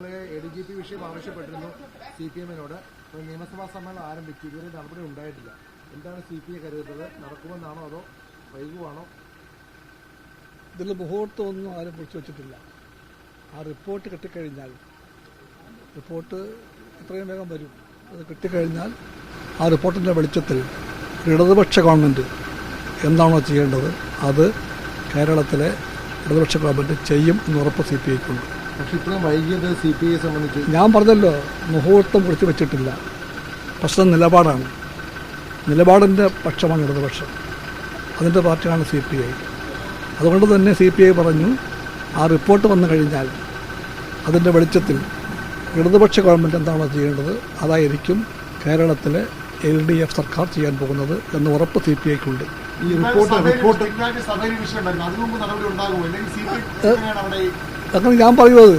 A D G P വിഷയം ആവശ്യപ്പെട്ടിരുന്നു C P എമ്മിനോട് നിയമസഭാ സമ്മേളനം ആരംഭിച്ചു. ഇതുവരെ നടപടി ഉണ്ടായിട്ടില്ല. എന്താണ് സി പി ഐ കരുതുന്നത്? നടക്കുമെന്നാണോ അതോ വൈകുവാണോ? ഇതിൽ മുഹൂർത്തമൊന്നും ആരും കുറിച്ച് വെച്ചിട്ടില്ല. ആ റിപ്പോർട്ട് കിട്ടിക്കഴിഞ്ഞാൽ റിപ്പോർട്ട് എത്രയും വേഗം വരും. അത് കിട്ടിക്കഴിഞ്ഞാൽ ആ റിപ്പോർട്ടിന്റെ വെളിച്ചത്തിൽ ഇടതുപക്ഷ ഗവൺമെന്റ് എന്താണോ ചെയ്യേണ്ടത് അത് കേരളത്തിലെ ഇടതുപക്ഷ ഗവൺമെന്റ് ചെയ്യും എന്ന് ഉറപ്പ് സി പി ഐക്കുണ്ട് പക്ഷെ ഇത്രയും വൈകിയത് സി പി ഐയെ സംബന്ധിച്ച് ഞാൻ പറഞ്ഞല്ലോ മുഹൂർത്തം കുറിച്ച് വെച്ചിട്ടില്ല. പ്രശ്നം നിലപാടാണ്. നിലപാടിന്റെ പക്ഷമാണ് ഇടതുപക്ഷം. അതിന്റെ പാർട്ടിയാണ് സി പി ഐ അതുകൊണ്ട് തന്നെ സി പി ഐ പറഞ്ഞു ആ റിപ്പോർട്ട് വന്നു കഴിഞ്ഞാൽ അതിന്റെ വെളിച്ചത്തിൽ ഇടതുപക്ഷ ഗവൺമെന്റ് എന്താണോ ചെയ്യേണ്ടത്? അതായിരിക്കും കേരളത്തിലെ എൽ ഡി എഫ് സർക്കാർ ചെയ്യാൻ പോകുന്നത് എന്ന് ഉറപ്പ് സി പി ഐക്കുണ്ട് ഈ റിപ്പോർട്ട് റിപ്പോർട്ട് അങ്ങനെ ഞാൻ പറയുന്നത്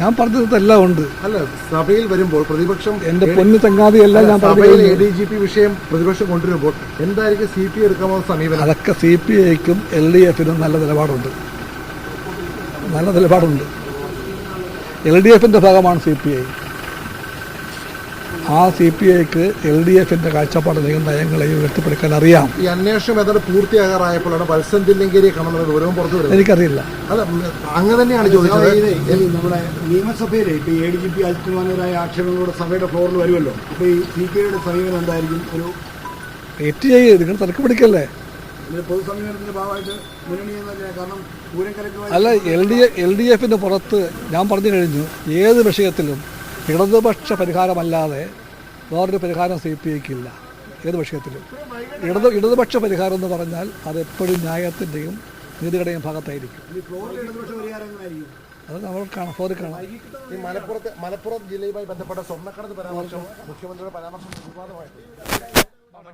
ഞാൻ പറഞ്ഞതെല്ലാം ഉണ്ട്. അല്ല സഭയിൽ വരുമ്പോൾ പ്രതിപക്ഷം എന്റെ പൊന്നു ചങ്ങാതി എല്ലാം ഞാൻ സഭയിൽ എ ഡി ജി പി വിഷയം പ്രതിപക്ഷം കൊണ്ടുവരുമ്പോൾ എന്തായിരിക്കും സി പി ഐ എടുക്കാമോ സമീപനം? അതൊക്കെ സി പി ഐക്കും എൽ ഡി എഫിനും നല്ല നിലപാടുണ്ട്. നല്ല നിലപാടുണ്ട്. എൽ ഡി എഫിന്റെ ഭാഗമാണ് സി പി ഐ ആ സി പി ഐക്ക് എൽ ഡി എഫിന്റെ കാഴ്ചപ്പാടിനെയും നയങ്ങളെയും ഉയർത്തിപ്പെടുക്കാൻ അറിയാം. ഈ അന്വേഷണം ഏതാണ്ട് പൂർത്തിയാകാറായപ്പോഴാണ് വത്സൻ തില്ലങ്കേരിയെ കാണുന്ന വിവരവും പുറത്തു വരുന്നത്. എനിക്കറിയില്ല. അല്ല അങ്ങനെ തന്നെയാണ് ചോദിച്ചത്. നമ്മുടെ നിയമസഭയിലെ ഇപ്പൊ എ ഡി ജി പി അജിത്കുമാറിനെതിരായ ആക്ഷേപങ്ങളോട് സഭയുടെ ഫ്ലോറിൽ വരുമല്ലോ. അപ്പൊ ഈ സി പി ഐയുടെ സമീപനം എന്തായിരിക്കും? ഒരു തെറ്റ് ഐ നിങ്ങൾ തിരക്ക് പിടിക്കല്ലേ? അല്ല എൽ ഡി എൽ ഡി എഫിന്റെ പുറത്ത് ഞാൻ പറഞ്ഞു കഴിഞ്ഞു. ഏത് വിഷയത്തിലും ഇടതുപക്ഷ പരിഹാരമല്ലാതെ വേറൊരു പരിഹാരം സി പി ഐക്കില്ല ഏത് വിഷയത്തിലും. ഇടതു ഇടതുപക്ഷ പരിഹാരം എന്ന് പറഞ്ഞാൽ അത് എപ്പോഴും ന്യായത്തിന്റെയും നീതിയുടെയും ഭാഗത്തായിരിക്കും. അത് നമ്മൾ കാണാം ഫോറിൽ കാണാം. ഈ മലപ്പുറത്ത് മലപ്പുറം ജില്ലയുമായി ബന്ധപ്പെട്ട സ്വർണക്കടത്ത് പരാമർശം മുഖ്യമന്ത്രിയുടെ പരാമർശം